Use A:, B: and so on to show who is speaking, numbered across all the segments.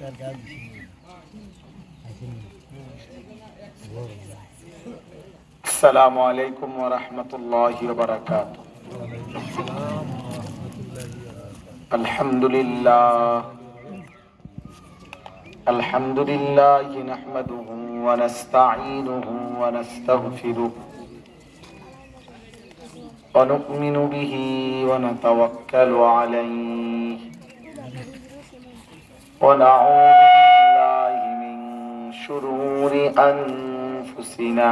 A: cargado de assim, السلام عليكم ورحمة الله وبركاته الحمد لله الحمد لله نحمده ونستعينه ونستغفره ونؤمن به ونتوكل عليه ونعوذ بالله من شرور أنفسنا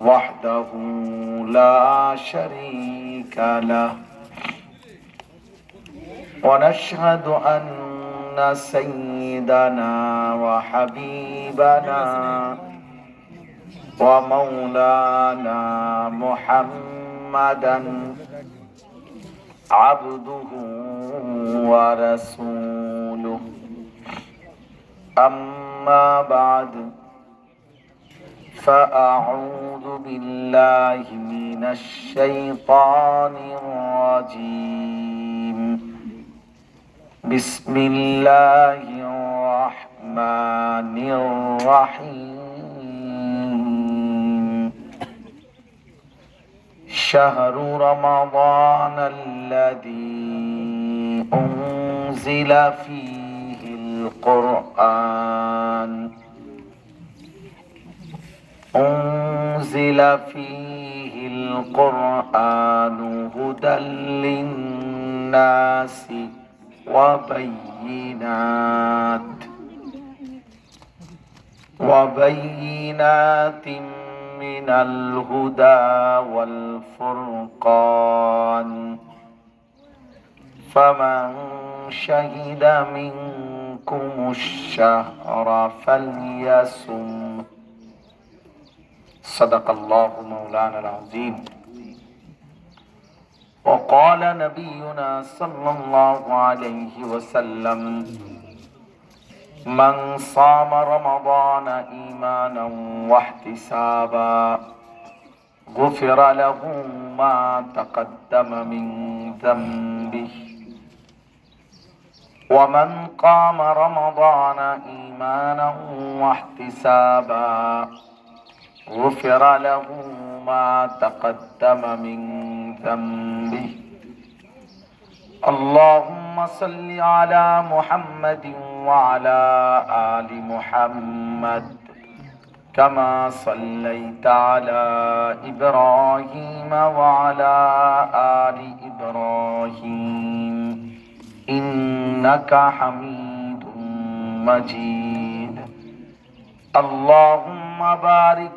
A: وحده لا شريك له ونشهد أن سيدنا وحبيبنا ومولانا محمدا عبده ورسوله أما بعد فأعوذ بالله من الشيطان الرجيم بسم الله الرحمن الرحيم شهر رمضان الذي أنزل فيه القرآن أنزل فيه القرآن هدى للناس وبينات وبينات من الهدى والفرقان فمن شهد منكم الشهر فليصم صدق الله مولانا العظيم. وقال نبينا صلى الله عليه وسلم من صام رمضان إيمانا واحتسابا غفر له ما تقدم من ذنبه. ومن قام رمضان إيمانا واحتسابا غفر له ما تقدم من ذنبه. اللهم صل على محمد وعلى آل محمد كما صليت على إبراهيم وعلى آل إبراهيم. إنك حميد مجيد. اللهم بارك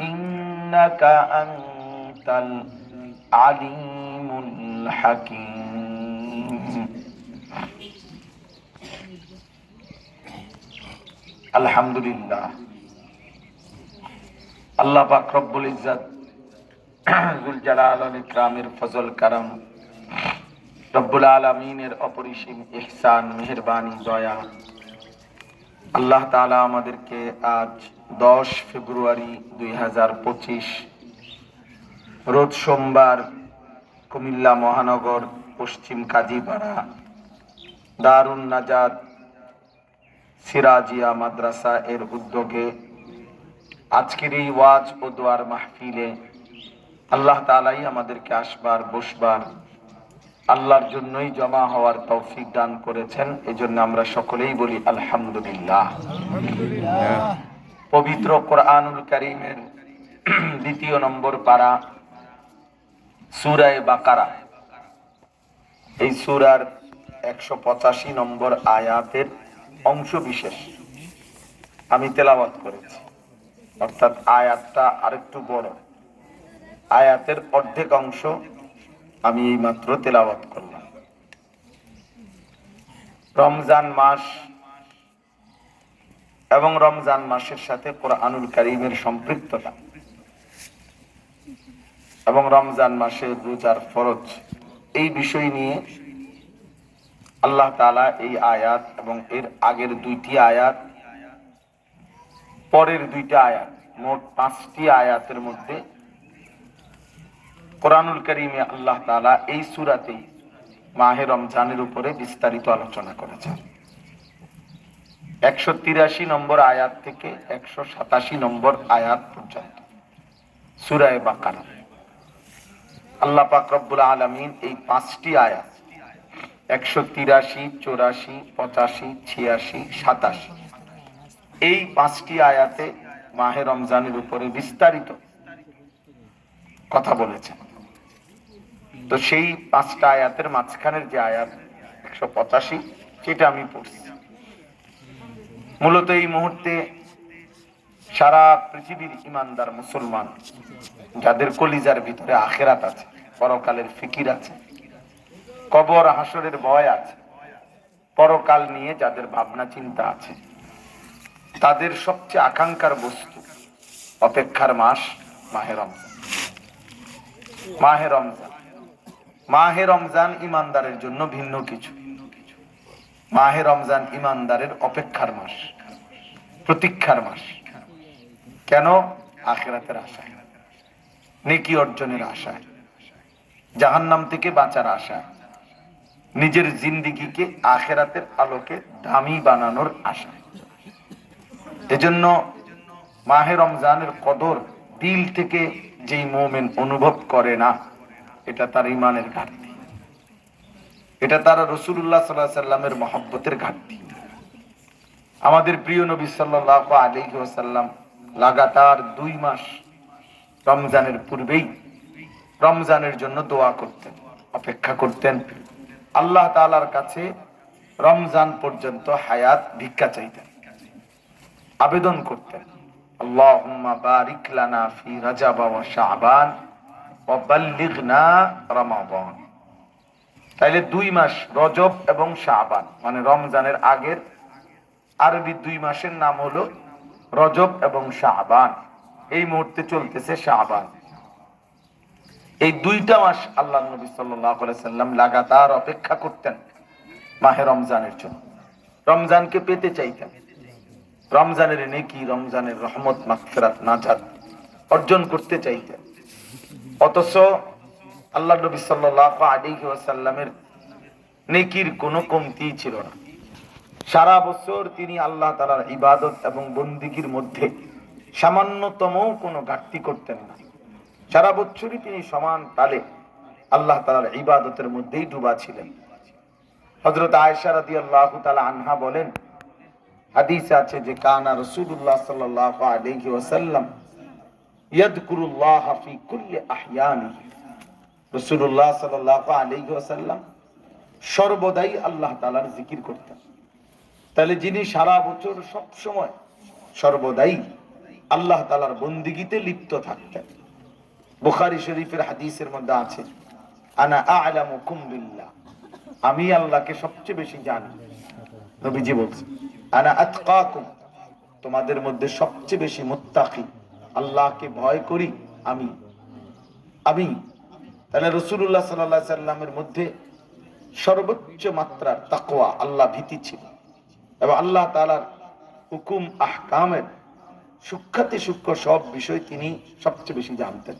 A: إنك أنت العليم الحكيم আলহামদুলিল্লাহ আল্লাহ পাক রব্বুল ইজ্জত জুল জালাল ওয়াল ইকরামের ফজল কারম রব্বুল আলামিনের অপরিসীম ইহসান মেহেরবানি দয়া আল্লাহ তালা আমাদেরকে আজ দশ ফেব্রুয়ারি দুই হাজার পঁচিশ, রোজ সোমবার কুমিল্লা মহানগর, পশ্চিম কাজীপাড়া, দারুণ নাজাদ সিরাজিয়া মাদ্রাসা এর উদ্যোগে আজকের এই ওয়াজ ও দোয়ার মাহফিলে আল্লাহ তালাই আমাদেরকে আসবার, বসবার আল্লাহর জন্যই জমা হওয়ার তৌফিক দান করেছেন। এজন্য আমরা সকলেই বলি আলহামদুলিল্লাহ। পবিত্র কোরআনুল করিমের দ্বিতীয় নম্বর পারা সুরায় বাকারা। এই সুরার একশো পঁচাশি নম্বর আয়াতের অংশ বিশেষ। আমি তেলাওয়াত করেছি। অর্থাৎ আয়াতটা আরেকটু বড়। আয়াতের অর্ধেক অংশ আমি এই মাত্র তেলাওয়াত করলাম। রমজান মাস এবং রমজান মাসের সাথে কোরআনুল করিমের সম্পৃক্ততা এবং রমজান মাসের রোজার ফরজ, এই বিষয় নিয়ে আল্লাহ তালা এই আয়াত এবং এর আগের দুইটি আয়াত, পরের দুইটা আয়াত, মোট পাঁচটি আয়াতের মধ্যে কোরআনুল করিমে আল্লাহ তালা এই সুরাতেই মাহে রমজানের উপরে বিস্তারিত আলোচনা করেছেন। একশো তিরাশি নম্বর আয়াত থেকে একশো সাতাশি নম্বর আয়াত পর্যন্ত। সুরায় বাকারা। আল্লাহ পাক রব্বুল আলমিন এই পাঁচটি আয়াত, একশো তিরাশি, চৌরাশি, পঁচাশি, ছিয়াশি, সাতাশি, এই পাঁচটি আয়াতে মাহে রমজানের উপরে বিস্তারিত কথা বলেছেন। তো সেই পাঁচটা আয়াতের মাঝখানের যে আয়াত, একশো পঁচাশি, সেটা আমি পড়ছি। মূলত এই মুহূর্তে সারা পৃথিবীর ইমানদার মুসলমান, যাদের কলিজার ভিতরে আখেরাত আছে, পরকালের ফিকির আছে, কবর হাসরের ভয় আছে, পরকাল নিয়ে যাদের ভাবনা চিন্তা আছে, তাদের সবচেয়ে আকাঙ্ক্ষার বস্তু অপেক্ষার মাস মাহে রমজান। মাহে রমজান। মাহে রমজান ইমানদারের জন্য ভিন্ন কিছু। মাহে রমজান ইমানদারের অপেক্ষার মাস, প্রতীক্ষার মাস। কেন? আখেরাতের আশায় নেকি অর্জনের আশায় জাহান্নাম থেকে বাঁচার আশা। নিজের জিন্দিগিকে আখেরাতের আলোকে দামি বানানোর আশায় এজন্য মাহে রমজানের কদর দিল থেকে যেই মোমেন অনুভব করে না এটা তার ইমানের ঘাটতি। এটা তার রসুল্লাহ সাল্লাহ সাল্লামের মহব্বতের ঘাটতি। আমাদের প্রিয় নবী সাল্লাহ আলী ওসাল্লাম লাগাতার দুই মাস রমজানের পূর্বেই রমজানের জন্য দোয়া করতেন, অপেক্ষা করতেন। আল্লাহ তালার কাছে রমজান পর্যন্ত হায়াত ভিক্ষা চাইতেন, আবেদন করতেন। আল্লাহুম্মা বারিক লানা ফি রাজাব ওয়া তাইলে দুই মাস রজব এবং শাবান মানে রমজানের আগের আরবি দুই মাসের নাম হলো রজব এবং শাহবান এই মুহূর্তে চলতেছে শাহবান এই দুইটা মাস আল্লাহ নবী সাল্লাম লাগাতার অপেক্ষা করতেন মাহে রমজানের জন্য। রমজানকে পেতে চাইতেন। রমজানের নেকি, রমজানের রহমত মাকফেরাত নাজাদ অর্জন করতে চাইতেন। অথচ আল্লাহ নবী সাল্লাহ আলী ওয়াসাল্লামের নেকির কোনো কমতি ছিল না। সারা বছর তিনি আল্লাহ তালার ইবাদত এবং বন্দিগির মধ্যে সামান্যতম কোনো ঘাটতি করতেন না। সারা বছরই তিনি সমান তালে আল্লাহ তালার ইবাদতের মধ্যেই ডুবা ছিলেন। হজরত আয়সা রাদি আল্লাহ তালা আনহা বলেন, হাদিসে আছে যে, কানা রসুল্লাহ সাল্লাহ আলহি ওসাল্লাম ইয়াদকুরুল্লাহ ফি কুল্লি আহয়ানিহি। ওসাল্লাম সর্বদাই আল্লাহ তালার জিকির করতেন। তাহলে যিনি সারা বছর সব সময় সর্বদাই আল্লাহ তালার বন্দিগিতে লিপ্ত থাকতেন। বুখারি শরীফের হাদিসের মধ্যে আছে, আনা আলামু কুম্বিল্লাহ। আমি আল্লাহকে সবচেয়ে বেশি জানি। নবীজি বলছে আনা আতকাকুম। তোমাদের মধ্যে সবচেয়ে বেশি মুত্তাকি। আল্লাহকে ভয় করি, আমি। আমি। তাহলে রসুল্লাহ সাল্লা সাল্লামের মধ্যে সর্বোচ্চ মাত্রার তাকোয়া আল্লাহ ভীতি ছিল। এবং আল্লাহ তালার হুকুম, আহকামের সূক্ষাতে সূক্ষ্ম সব বিষয় তিনি সবচেয়ে বেশি জানতেন।